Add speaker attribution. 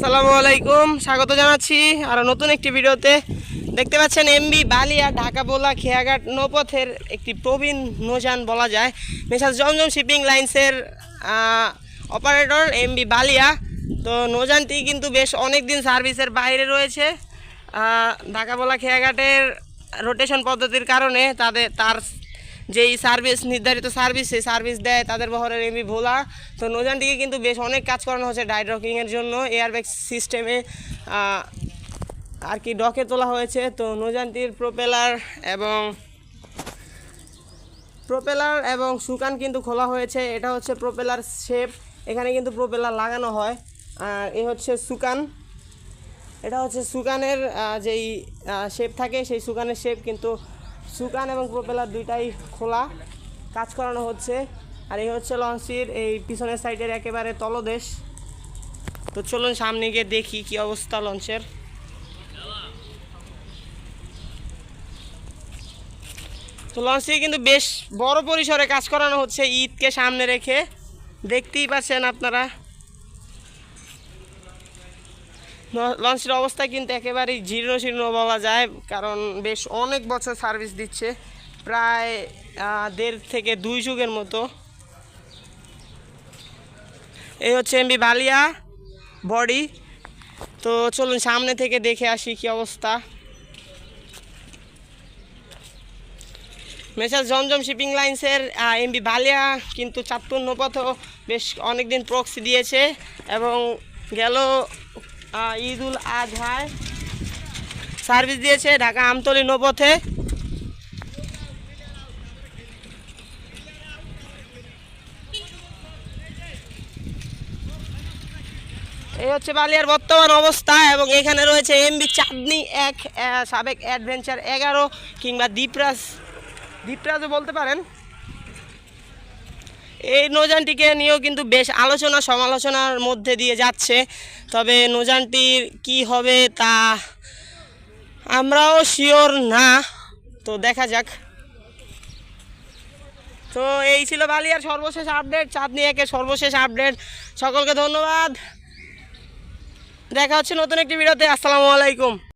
Speaker 1: আসসালামু আলাইকুম, স্বাগত জানাচ্ছি আরও নতুন একটি ভিডিওতে। দেখতে পাচ্ছেন এমবি বালিয়া, ঢাকা বোলা খেয়াঘাট, নৌপথের একটি প্রবীণ নৌযান বলা যায়। মেসাজ জমজম শিপিং লাইন্সের অপারেটর এমবি বালিয়া। তো নৌযানটি কিন্তু বেশ অনেক দিন সার্ভিসের বাইরে রয়েছে। ঢাকা বোলা খেয়াঘাটের রোটেশন পদ্ধতির কারণে তাদের, তার যেই সার্ভিস, নির্ধারিত সার্ভিস, সেই সার্ভিস দেয়, তাদের বহরের এমবি ভোলা। তো নৌযানটিকে কিন্তু বেশ অনেক কাজ করানো হচ্ছে ডাইড রকিংয়ের জন্য, এয়ারব্যাগ সিস্টেমে আর কি ডকে তোলা হয়েছে। তো নৌযানটির প্রোপেলার এবং প্রোপেলার এবং সুকান কিন্তু খোলা হয়েছে। এটা হচ্ছে প্রোপেলার শেপ এখানে কিন্তু প্রোপেলার লাগানো হয়। আর এ হচ্ছে সুকান এটা হচ্ছে সুকানের যেই শেপ থাকে, সেই সুকানের শেপ কিন্তু সুকান এবং প্রোপেলার দুইটাই খোলা। কাজ করানো হচ্ছে। আর এই হচ্ছে লঞ্চটির এই পিছনের সাইডের একেবারে তলদেশ। তো চলুন সামনে গিয়ে দেখি কি অবস্থা লঞ্চের। তো লঞ্চটি কিন্তু বেশ বড় পরিসরে কাজ করানো হচ্ছে, ঈদকে সামনে রেখে। দেখতেই পাচ্ছেন আপনারা। লঞ্চের অবস্থা কিন্তু একেবারেই জীর্ণ শীর্ণ বলা যায়, কারণ বেশ অনেক বছর সার্ভিস দিচ্ছে, প্রায় দেড় থেকে দুই যুগের মতো। এই হচ্ছে এমবি বালিয়া, বডি। তো চলুন সামনে থেকে দেখে আসি কি অবস্থা। মেসাজ জমজম শিপিং লাইন্সের এমবি বালিয়া কিন্তু চাঁদপুর নৌপথও বেশ অনেক দিন প্রক্সি দিয়েছে এবং গেল ঈদ উল আজহায়। সার্ভিস দিয়েছে ঢাকা আমতলী নৌপথে। এই হচ্ছে বালিয়ার বর্তমান অবস্থা এবং এখানে রয়েছে এমবি চাঁদনি এক সাবেক অ্যাডভেঞ্চার এগারো কিংবা দ্বীপরাজ দ্বীপরাজও বলতে পারেন। এই নৌযানটিকে নিয়েও কিন্তু বেশ আলোচনা, সমালোচনার মধ্যে দিয়ে যাচ্ছে। তবে নৌযানটির কি হবে তা আমরাও শিওর না। তো দেখা যাক। তো এই ছিল বালিয়ার সর্বশেষ আপডেট। চাঁদনি একের সর্বশেষ আপডেট। সকলকে ধন্যবাদ। দেখা হচ্ছে নতুন একটি ভিডিওতে। আসসালামু আলাইকুম।